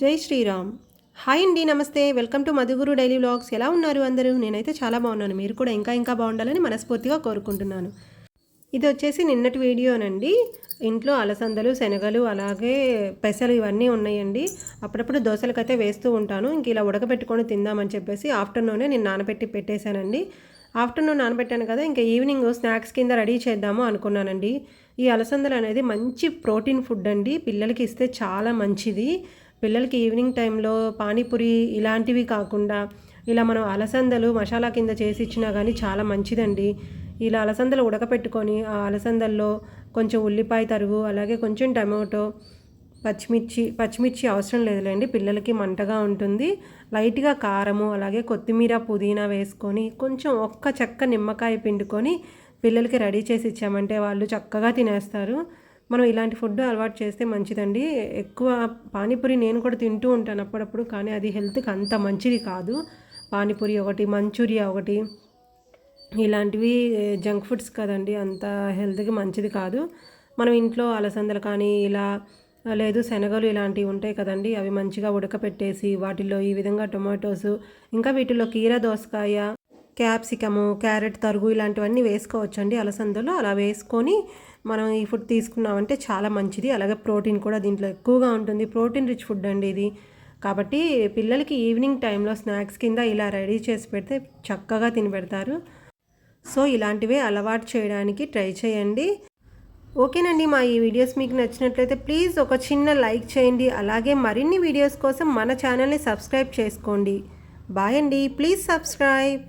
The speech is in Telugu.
జై శ్రీరామ్. హాయ్ అండి నమస్తే. Welcome to Madhuguru daily vlogs. ఎలా ఉన్నారు అందరూ? నేనైతే చాలా బాగున్నాను. మీరు కూడా ఇంకా ఇంకా బాగుండాలని మనస్ఫూర్తిగా కోరుకుంటున్నాను. ఇది వచ్చేసి నిన్నటి వీడియోనండి. ఇంట్లో అలసందలు శనగలు అలాగే పెసలు ఇవన్నీ ఉన్నాయండి. అప్పుడప్పుడు దోశలకైతే వేస్తూ ఉంటాను. ఇంక ఇలా ఉడకబెట్టుకొని తిందామని చెప్పేసి ఆఫ్టర్నూనే నేను నానబెట్టి పెట్టేశానండి. ఆఫ్టర్నూన్ నానబెట్టాను కదా ఇంకా ఈవినింగ్ స్నాక్స్ కింద రెడీ చేద్దాము అనుకున్నానండి. ఈ అలసందలు అనేది మంచి ప్రోటీన్ ఫుడ్ అండి. పిల్లలకి ఇస్తే చాలా మంచిది. పిల్లలకి ఈవినింగ్ టైంలో పానీపూరి ఇలాంటివి కాకుండా ఇలా మనం అలసందలు మసాలా కింద చేసి ఇచ్చినా కానీ చాలా మంచిదండి. ఇలా అలసందలు ఉడకపెట్టుకొని ఆ అలసందల్లో కొంచెం ఉల్లిపాయ తరుగు అలాగే కొంచెం టమాటో పచ్చిమిర్చి పచ్చిమిర్చి అవసరం లేదులేండి. పిల్లలకి మంటగా ఉంటుంది. లైట్గా కారము అలాగే కొత్తిమీర పుదీనా వేసుకొని కొంచెం ఒక్క చెక్క నిమ్మకాయ పిండుకొని పిల్లలకి రెడీ చేసి ఇచ్చామంటే వాళ్ళు చక్కగా తినేస్తారు. మనం ఇలాంటి ఫుడ్ అలవాటు చేస్తే మంచిదండి. ఎక్కువ పానీపూరి నేను కూడా తింటూ ఉంటాను అప్పుడప్పుడు కానీ అది హెల్త్కి అంత మంచిది కాదు. పానీపూరి ఒకటి మంచూరియా ఒకటి ఇలాంటివి జంక్ ఫుడ్స్ కదండి అంత హెల్త్కి మంచిది కాదు. మనం ఇంట్లో అలసందలు కానీ ఇలా లేదు శనగలు ఇలాంటివి ఉంటాయి కదండి అవి మంచిగా ఉడకపెట్టేసి వాటిల్లో ఈ విధంగా టొమాటోస్ ఇంకా వీటిలో కీర దోసకాయ క్యాప్సికము క్యారెట్ తరుగు ఇలాంటివన్నీ వేసుకోవచ్చండి అలసందలు. అలా వేసుకొని మనం ఈ ఫుడ్ తీసుకున్నామంటే చాలా మంచిది. అలాగే ప్రోటీన్ కూడా దీంట్లో ఎక్కువగా ఉంటుంది. ప్రోటీన్ రిచ్ ఫుడ్ అండి ఇది. కాబట్టి పిల్లలకి ఈవినింగ్ టైంలో స్నాక్స్ కింద ఇలా రెడీ చేసి పెడితే చక్కగా తిని పెడతారు సో ఇలాంటివే అలవాటు చేయడానికి ట్రై చేయండి. ఓకేనండి మా ఈ వీడియోస్ మీకు నచ్చినట్లయితే ప్లీజ్ ఒక చిన్న లైక్ చేయండి. అలాగే మరిన్ని వీడియోస్ కోసం మన ఛానల్ని సబ్స్క్రైబ్ చేసుకోండి. బాయ్ అండి. Please subscribe.